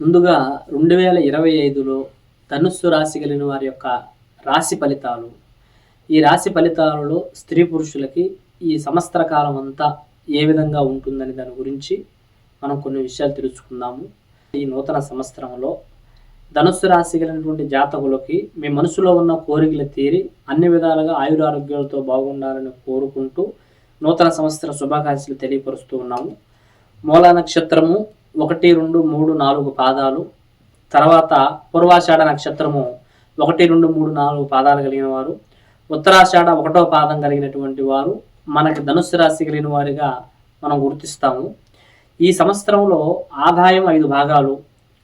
ముందుగా రెండు వేల ఇరవై ఐదులో ధనుస్సు రాశి కలిగిన వారి యొక్క రాశి ఫలితాలు. ఈ రాశి ఫలితాలలో స్త్రీ పురుషులకి ఈ సంవత్సర కాలం అంతా ఏ విధంగా ఉంటుందని దాని గురించి మనం కొన్ని విషయాలు తెలుసుకుందాము. ఈ నూతన సంవత్సరంలో ధనుస్సు రాశి కలిగినటువంటి జాతకులకి మీ మనసులో ఉన్న కోరికలు తీరి అన్ని విధాలుగా ఆయురారోగ్యాలతో బాగుండాలని కోరుకుంటూ నూతన సంవత్సర శుభాకాంక్షలు తెలియపరుస్తూ ఉన్నాము. మూలా నక్షత్రము ఒకటి రెండు మూడు నాలుగు పాదాలు. తర్వాత పూర్వాషాఢ నక్షత్రము ఒకటి రెండు మూడు నాలుగు పాదాలు కలిగిన వారు ఉత్తరాషాఢ ఒకటో పాదం కలిగినటువంటి వారు. మనకి ధనుస్సు రాశి కలిగిన వారిగా మనం గుర్తిస్తాము. ఈ సంవత్సరంలో ఆదాయం ఐదు భాగాలు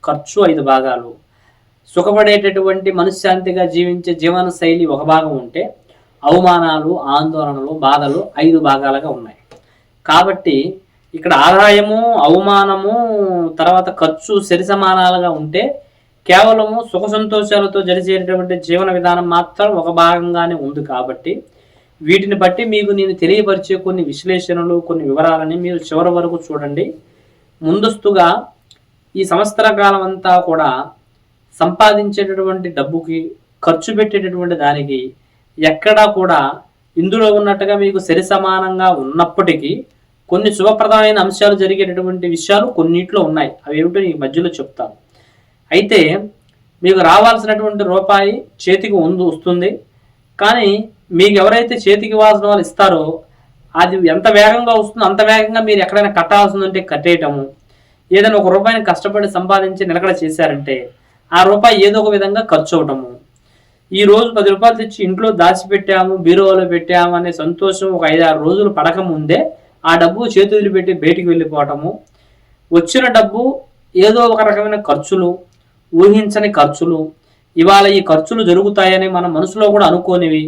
ఖర్చు ఐదు భాగాలు. సుఖపడేటటువంటి మనశ్శాంతిగా జీవించే జీవన శైలి ఒక భాగం ఉంటే అవమానాలు ఆందోళనలు బాధలు ఐదు భాగాలుగా ఉన్నాయి. కాబట్టి ఇక్కడ ఆదాయము అవమానము తర్వాత ఖర్చు సరి సమానాలుగా ఉంటే కేవలము సుఖ సంతోషాలతో జరిచేటటువంటి జీవన విధానం మాత్రం ఒక భాగంగానే ఉంది కాబట్టి వీటిని బట్టి మీకు నేను తెలియపరిచే కొన్ని విశ్లేషణలు కొన్ని వివరాలని మీరు చివరి వరకు చూడండి. ముందస్తుగా ఈ సంవత్సర కాలం అంతా కూడా సంపాదించేటటువంటి డబ్బుకి ఖర్చు పెట్టేటటువంటి దానికి ఎక్కడా కూడా ఇందులో ఉన్నట్టుగా మీకు సరి సమానంగా ఉన్నప్పటికీ కొన్ని శుభప్రదమైన అంశాలు జరిగేటటువంటి విషయాలు కొన్నిట్లో ఉన్నాయి. అవి ఏమిటో ఈ మధ్యలో చెప్తాను. అయితే మీకు రావాల్సినటువంటి రూపాయి చేతికి ముందు వస్తుంది. కానీ మీకు ఎవరైతే చేతికి వాల్సిన వాళ్ళు ఇస్తారో అది ఎంత వేగంగా వస్తుందో అంత వేగంగా మీరు ఎక్కడైనా కట్టాల్సిందంటే కట్టేయటము. ఏదైనా ఒక రూపాయిని కష్టపడి సంపాదించి నిలకడ చేశారంటే ఆ రూపాయి ఏదో ఒక విధంగా ఖర్చు అవటము ఈ రోజు పది రూపాయలు తెచ్చి ఇంట్లో దాచిపెట్టాము బీరువాలో పెట్టాము అనే సంతోషం ఒక ఐదు ఆరు రోజులు పడకముందే ముందే ఆ డబ్బు చేతులు పెట్టి బయటికి వెళ్ళిపోవటము. వచ్చిన డబ్బు ఏదో ఒక రకమైన ఖర్చులు ఊహించని ఖర్చులు. ఇవాళ ఈ ఖర్చులు జరుగుతాయని మన మనసులో కూడా అనుకోనివి.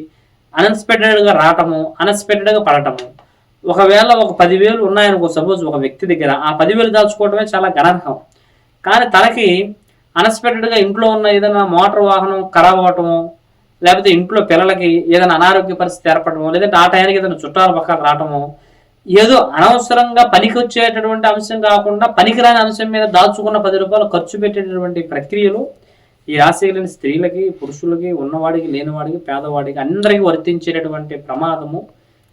అన్ఎక్స్పెక్టెడ్గా రావటము అన్ఎక్స్పెక్టెడ్గా పడటము. ఒకవేళ ఒక పదివేలు ఉన్నాయనుకో సపోజ్ ఒక వ్యక్తి దగ్గర ఆ పదివేలు దాచుకోవటమే చాలా గణార్హం. కానీ తనకి అన్ఎక్స్పెక్టెడ్గా ఇంట్లో ఉన్న ఏదైనా మోటార్ వాహనం ఖరాబ్ అవ్వటము లేకపోతే ఇంట్లో పిల్లలకి ఏదైనా అనారోగ్య పరిస్థితి ఏర్పడటము లేదంటే ఆ టయానికి ఏదైనా చుట్టాల పక్కకు రావటము ఏదో అనవసరంగా పనికి వచ్చేటటువంటి అంశం కాకుండా పనికిరాని అంశం మీద దాచుకున్న పది రూపాయలు ఖర్చు పెట్టేటటువంటి ప్రక్రియలు ఈ రాశి స్త్రీలకి పురుషులకి ఉన్నవాడికి లేనివాడికి పేదవాడికి అందరికీ వర్తించేటటువంటి ప్రమాదము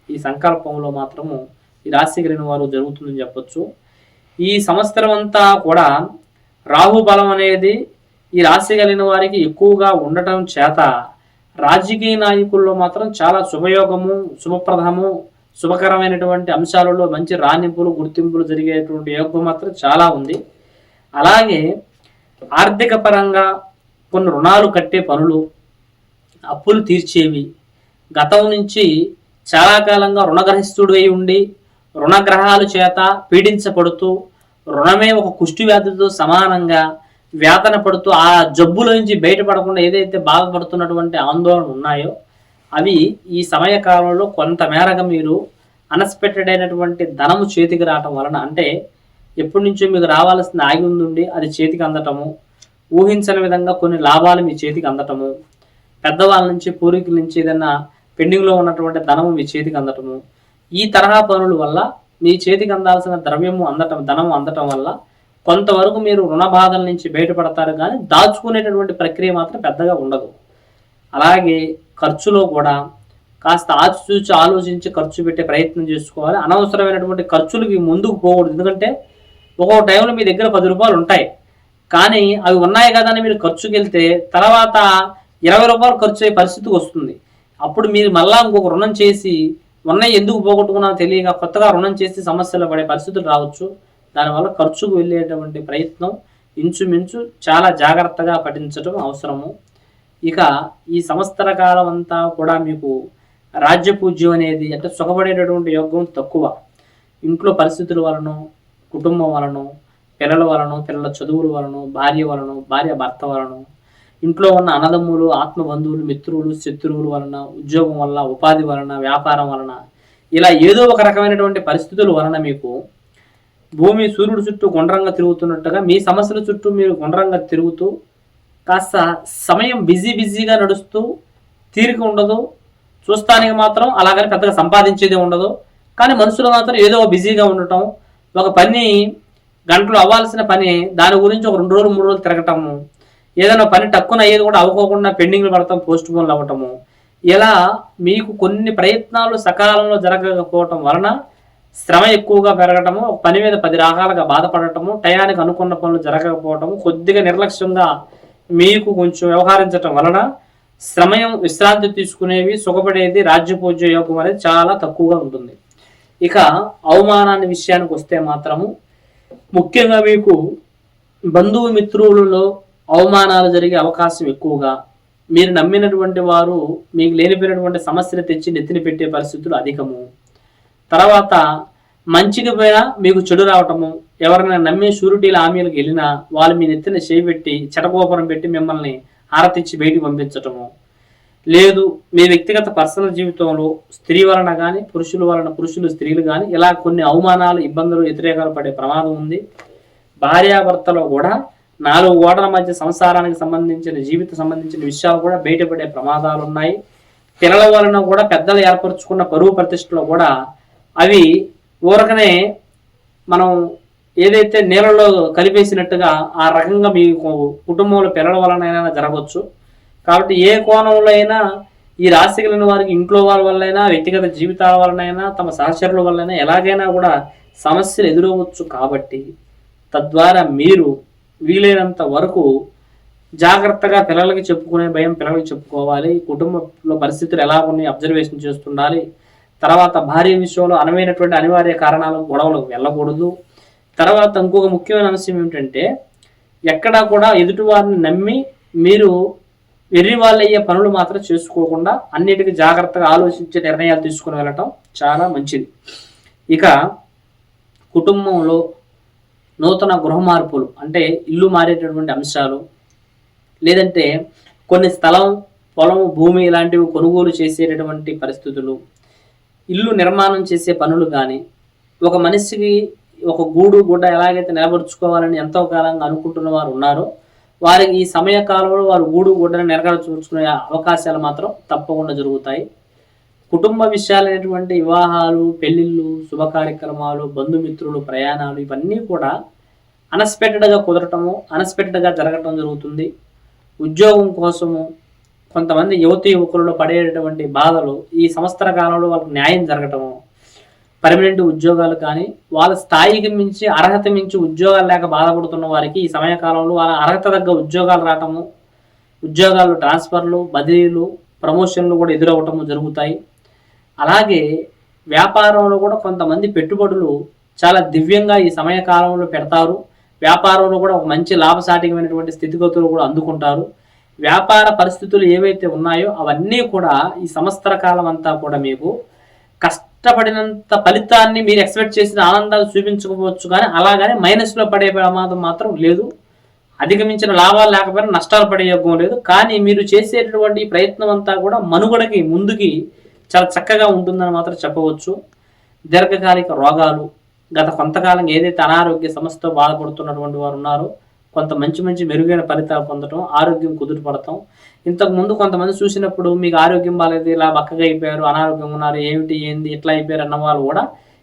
ఈ సంకల్పంలో మాత్రము ఈ రాశి కలిగిన వారు జరుగుతుందని చెప్పొచ్చు. ఈ సంవత్సరం అంతా కూడా రాహు బలం అనేది ఈ రాశి కలిగిన వారికి ఎక్కువగా ఉండటం చేత రాజకీయ నాయకుల్లో మాత్రం చాలా శుభయోగము శుభప్రదము శుభకరమైనటువంటి అంశాలలో మంచి రాణింపులు గుర్తింపులు జరిగేటువంటి యోగం మాత్రం చాలా ఉంది. అలాగే ఆర్థిక పరంగా కొన్ని రుణాలు కట్టే పనులు అప్పులు తీర్చేవి. గతం నుంచి చాలా కాలంగా రుణగ్రహిస్తుడు అయి ఉండి రుణగ్రహాలు చేత పీడించబడుతూ రుణమే ఒక కుష్టి వ్యాధితో సమానంగా వేతన పడుతూ ఆ జబ్బుల నుంచి బయటపడకుండా ఏదైతే బాధపడుతున్నటువంటి ఆందోళన ఉన్నాయో అవి ఈ సమయ కాలంలో కొంతమేరగా మీరు అన్ఎక్స్పెక్టెడ్ అయినటువంటి ధనము చేతికి రావటం వలన అంటే ఎప్పటి నుంచో మీకు రావాల్సిన ఆగి ఉండి అది చేతికి అందటము ఊహించని విధంగా కొన్ని లాభాలు మీ చేతికి అందటము పెద్దవాళ్ళ నుంచి పూర్వీకుల నుంచి ఏదైనా పెండింగ్లో ఉన్నటువంటి ధనము మీ చేతికి అందటము. ఈ తరహా పనుల వల్ల మీ చేతికి అందాల్సిన ద్రవ్యము అందటం ధనము అందటం వల్ల కొంతవరకు మీరు రుణ బాధల నుంచి బయటపడతారు కానీ దాచుకునేటటువంటి ప్రక్రియ మాత్రం పెద్దగా ఉండదు. అలాగే ఖర్చులో కూడా కాస్త ఆచిచూచి ఆలోచించి ఖర్చు పెట్టే ప్రయత్నం చేసుకోవాలి. అనవసరమైనటువంటి ఖర్చులకి ముందుకు పోకూడదు. ఎందుకంటే ఒక్కో టైంలో మీ దగ్గర పది రూపాయలు ఉంటాయి. కానీ అవి ఉన్నాయి కదా అని మీరు ఖర్చుకి వెళ్తే తర్వాత ఇరవై రూపాయలు ఖర్చు అయ్యే పరిస్థితికి వస్తుంది. అప్పుడు మీరు మళ్ళా ఇంకొక రుణం చేసి ఉన్నాయి ఎందుకు పోగొట్టుకున్నా తెలియక కొత్తగా రుణం చేసి సమస్యలు పడే పరిస్థితులు రావచ్చు. దానివల్ల ఖర్చుకు వెళ్ళేటువంటి ప్రయత్నం ఇంచుమించు చాలా జాగ్రత్తగా పఠించడం అవసరము. ఇక ఈ సంవత్సర కాలం అంతా కూడా మీకు రాజ్యపూజ్యం అనేది అంటే సుఖపడేటటువంటి యోగం తక్కువ. ఇంట్లో పరిస్థితుల వలన కుటుంబం వలన పిల్లల వలన పిల్లల చదువుల వలన భార్య వలన భార్య భర్త వలన ఇంట్లో ఉన్న అన్నదమ్ములు ఆత్మబంధువులు మిత్రులు శత్రువుల వలన ఉద్యోగం వల్ల ఉపాధి వలన వ్యాపారం వలన ఇలా ఏదో ఒక రకమైనటువంటి పరిస్థితుల వలన మీకు భూమి సూర్యుడు చుట్టూ గుండ్రంగా తిరుగుతున్నట్టుగా మీ సమస్యల చుట్టూ మీరు గుండ్రంగా తిరుగుతూ కాస్త సమయం బిజీ బిజీగా నడుస్తూ తీరిక ఉండదు. చూస్తానికి మాత్రం అలాగని పెద్దగా సంపాదించేది ఉండదు. కానీ మనుషులు మాత్రం ఏదో బిజీగా ఉండటం ఒక పని గంటలు అవ్వాల్సిన పని దాని గురించి ఒక రెండు రోజులు మూడు రోజులు తిరగటము ఏదైనా పని టక్కున అయ్యేది కూడా అవ్వకోకుండా పెండింగ్లు పడటం పోస్ట్ పోన్లు అవ్వటము. ఇలా మీకు కొన్ని ప్రయత్నాలు సకాలంలో జరగకపోవటం వలన శ్రమ ఎక్కువగా పెరగటము ఒక పని మీద పది రకాలుగా బాధపడటము టయానికి అనుకున్న పనులు జరగకపోవటము కొద్దిగా నిర్లక్ష్యంగా మీకు కొంచెం వ్యవహరించటం వలన సమయం విశ్రాంతి తీసుకునేవి సుఖపడేది రాజ్యపూజ్య యోగం అనేది చాలా తక్కువగా ఉంటుంది. ఇక అవమానాన్ని విషయానికి వస్తే మాత్రము ముఖ్యంగా మీకు బంధువు మిత్రులలో అవమానాలు జరిగే అవకాశం ఎక్కువగా మీరు నమ్మినటువంటి వారు మీకు లేనిపోయినటువంటి సమస్యలు తెచ్చి నెత్తిన పెట్టే పరిస్థితులు అధికము. తర్వాత మంచికి పోయినా మీకు చెడు రావటము. ఎవరైనా నమ్మి షూరిటీల హామీలకు వెళ్ళినా వాళ్ళు మీ నెత్తిన చేపెట్టి చెటకోపరం పెట్టి మిమ్మల్ని హారతిచ్చి బయటికి పంపించటము. లేదు మీ వ్యక్తిగత పర్సనల్ జీవితంలో స్త్రీ వలన కానీ పురుషుల వలన పురుషులు స్త్రీలు కానీ ఇలా కొన్ని అవమానాలు ఇబ్బందులు వ్యతిరేకాలు పడే ప్రమాదం ఉంది. భార్యాభర్తలో కూడా నాలుగు ఓడల మధ్య సంసారానికి సంబంధించిన జీవిత సంబంధించిన విషయాలు కూడా బయటపడే ప్రమాదాలు ఉన్నాయి పిల్లల వలన కూడా పెద్దలు ఏర్పరచుకున్న పరువు ప్రతిష్టలో కూడా అవి ఊరకనే మనం ఏదైతే నీళ్ళలో కలిపేసినట్టుగా ఆ రకంగా మీ కుటుంబంలో పిల్లల వలనైనా జరగవచ్చు. కాబట్టి ఏ కోణంలో అయినా ఈ రాశి కలిగిన వారికి ఇంట్లో వాళ్ళ వల్లైనా వ్యక్తిగత జీవితాల వలనైనా తమ సహచరుల వల్లైనా ఎలాగైనా కూడా సమస్యలు ఎదురవచ్చు. కాబట్టి తద్వారా మీరు వీలైనంత వరకు జాగ్రత్తగా పిల్లలకి చెప్పుకునే భయం పిల్లలకి చెప్పుకోవాలి. కుటుంబంలో పరిస్థితులు ఎలా ఉన్నాయి అబ్జర్వేషన్ చేస్తుండాలి. తర్వాత భార్య విషయంలో అనమైనటువంటి అనివార్య కారణాలు గొడవలకు వెళ్ళకూడదు. తర్వాత ఇంకొక ముఖ్యమైన అంశం ఏమిటంటే ఎక్కడా కూడా ఎదుటివారిని నమ్మి మీరు వెర్రి వాళ్ళయ్యే పనులు మాత్రం చేసుకోకుండా అన్నిటికీ జాగ్రత్తగా ఆలోచించే నిర్ణయాలు తీసుకుని వెళ్ళటం చాలా మంచిది. ఇక కుటుంబంలో నూతన గృహ మార్పులు అంటే ఇల్లు మారేటటువంటి అంశాలు లేదంటే కొన్ని స్థలం పొలం భూమి ఇలాంటివి కొనుగోలు చేసేటటువంటి పరిస్థితులు ఇల్లు నిర్మాణం చేసే పనులు కానీ ఒక మనిషికి ఒక గూడు గుడ్డ ఎలాగైతే నిలబడుచుకోవాలని ఎంతో కాలంగా అనుకుంటున్న వారు ఉన్నారో వారికి ఈ సమయ కాలంలో వారు గూడు గుడ్డను నెరవేర్చుకునే అవకాశాలు మాత్రం తప్పకుండా జరుగుతాయి. కుటుంబ విషయాలైనటువంటి వివాహాలు పెళ్ళిళ్ళు శుభ కార్యక్రమాలు బంధుమిత్రులు ప్రయాణాలు ఇవన్నీ కూడా అన్ఎక్స్పెక్టెడ్గా కుదరటము అన్ఎక్స్పెక్టెడ్గా జరగటం జరుగుతుంది. ఉద్యోగం కోసము కొంతమంది యువతి యువకులలో పడేటటువంటి బాధలు ఈ సంవత్సర కాలంలో వాళ్ళకి న్యాయం జరగటము పర్మనెంట్ ఉద్యోగాలు కానీ వాళ్ళ స్థాయికి మించి అర్హత మించి ఉద్యోగాలు లేక బాధపడుతున్న వారికి ఈ సమయ కాలంలో వాళ్ళ అర్హత తగ్గ ఉద్యోగాలు రావటము ఉద్యోగాలు ట్రాన్స్ఫర్లు బదిలీలు ప్రమోషన్లు కూడా ఎదురవటము జరుగుతాయి. అలాగే వ్యాపారంలో కూడా కొంతమంది పెట్టుబడులు చాలా దివ్యంగా ఈ సమయ కాలంలో పెడతారు. వ్యాపారంలో కూడా ఒక మంచి లాభసాటికమైనటువంటి స్థితిగతులు కూడా అందుకుంటారు. వ్యాపార పరిస్థితులు ఏవైతే ఉన్నాయో అవన్నీ కూడా ఈ సంవత్సర కాలం అంతా కూడా మీకు కష్టపడినంత ఫలితాన్ని మీరు ఎక్స్పెక్ట్ చేసిన ఆనందాలు చూపించుకోవచ్చు కానీ అలాగనే మైనస్లో పడే ప్రమాదం మాత్రం లేదు. అధిగమించిన లాభాలు లేకపోయినా నష్టాలు పడే యోగం లేదు. కానీ మీరు చేసేటటువంటి ప్రయత్నం అంతా కూడా మనుగడకి ముందుకి చాలా చక్కగా ఉంటుందని మాత్రం చెప్పవచ్చు. దీర్ఘకాలిక రోగాలు గత కొంతకాలం ఏదైతే అనారోగ్య సమస్యతో బాధపడుతున్నటువంటి వారు ఉన్నారో కొంత మంచి మంచి మెరుగైన ఫలితాలు పొందటం ఆరోగ్యం కుదురుపడటం ఇంతకు ముందు కొంతమంది చూసినప్పుడు మీకు ఆరోగ్యం బాగాలేదు ఇలా బక్కగా అయిపోయారు అనారోగ్యం ఉన్నారు ఏమిటి ఏంది ఇట్లా అయిపోయారు అన్న వాళ్ళు కూడా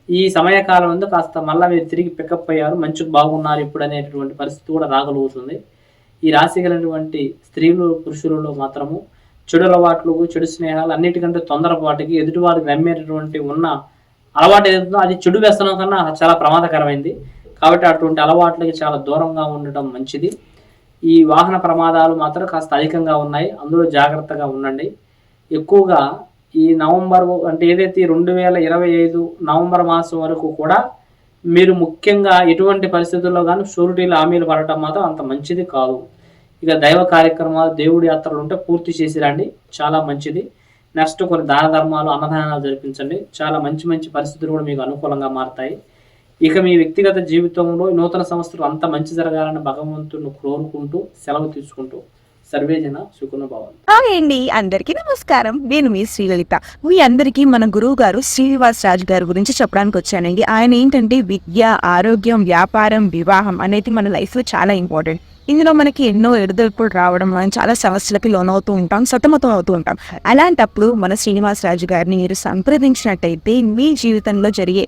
ఈ సమయకాలం ముందు కాస్త మళ్ళీ మీరు తిరిగి పికప్ అయ్యారు మంచిగా బాగున్నారు ఇప్పుడు అనేటటువంటి పరిస్థితి కూడా రాగలుగుతుంది. ఈ రాశి కలిగినటువంటి స్త్రీలు పురుషులలో మాత్రము చెడు అలవాట్లు చెడు స్నేహాలు అన్నిటికంటే తొందరపాటుకి ఎదుటివారికి నమ్మేటటువంటి ఉన్న అలవాటు ఏదైతుందో అది చెడు వ్యసనం కన్నా చాలా ప్రమాదకరమైంది. కాబట్టి అటువంటి అలవాట్లకి చాలా దూరంగా ఉండటం మంచిది. ఈ వాహన ప్రమాదాలు మాత్రం కాస్త అధికంగా ఉన్నాయి. అందులో జాగ్రత్తగా ఉండండి. ఎక్కువగా ఈ నవంబర్ అంటే ఏదైతే రెండు వేల ఇరవై ఐదు నవంబర్ మాసం వరకు కూడా మీరు ముఖ్యంగా ఎటువంటి పరిస్థితుల్లో కానీ షూరిటీలు హామీలు పడటం మాత్రం అంత మంచిది కాదు. ఇక దైవ కార్యక్రమాలు దేవుడి యాత్రలు ఉంటే పూర్తి చేసి రండి. చాలా మంచిది. నెక్స్ట్ కొన్ని దాన ధర్మాలు అన్నదానాలు జరిపించండి. చాలా మంచి మంచి పరిస్థితులు కూడా మీకు అనుకూలంగా మారుతాయి. ఇక మీ వ్యక్తిగత జీవితంలో నూతన సంవత్సరం అంత మంచి జరగాలని భగవంతుని కోరుకుంటూ సెలవు తీసుకుంటూ సర్వేజన హాయ్ అండి అందరికీ నమస్కారం. నేను మీ శ్రీలలిత. మీ అందరికీ మన గురువు గారు శ్రీనివాస్ రాజు గారి గురించి చెప్పడానికి వచ్చానండి. ఆయన ఏంటంటే విద్య ఆరోగ్యం వ్యాపారం వివాహం అనేది మన లైఫ్లో చాలా ఇంపార్టెంట్. ఇందులో మనకి ఎన్నో ఎడుదొడుపులు రావడం మనం చాలా సమస్యలకి లోనవుతూ ఉంటాం సతమతం అవుతూ ఉంటాం. అలాంటప్పుడు మన శ్రీనివాస్ రాజు గారిని మీరు సంప్రదించినట్టయితే మీ జీవితంలో జరిగే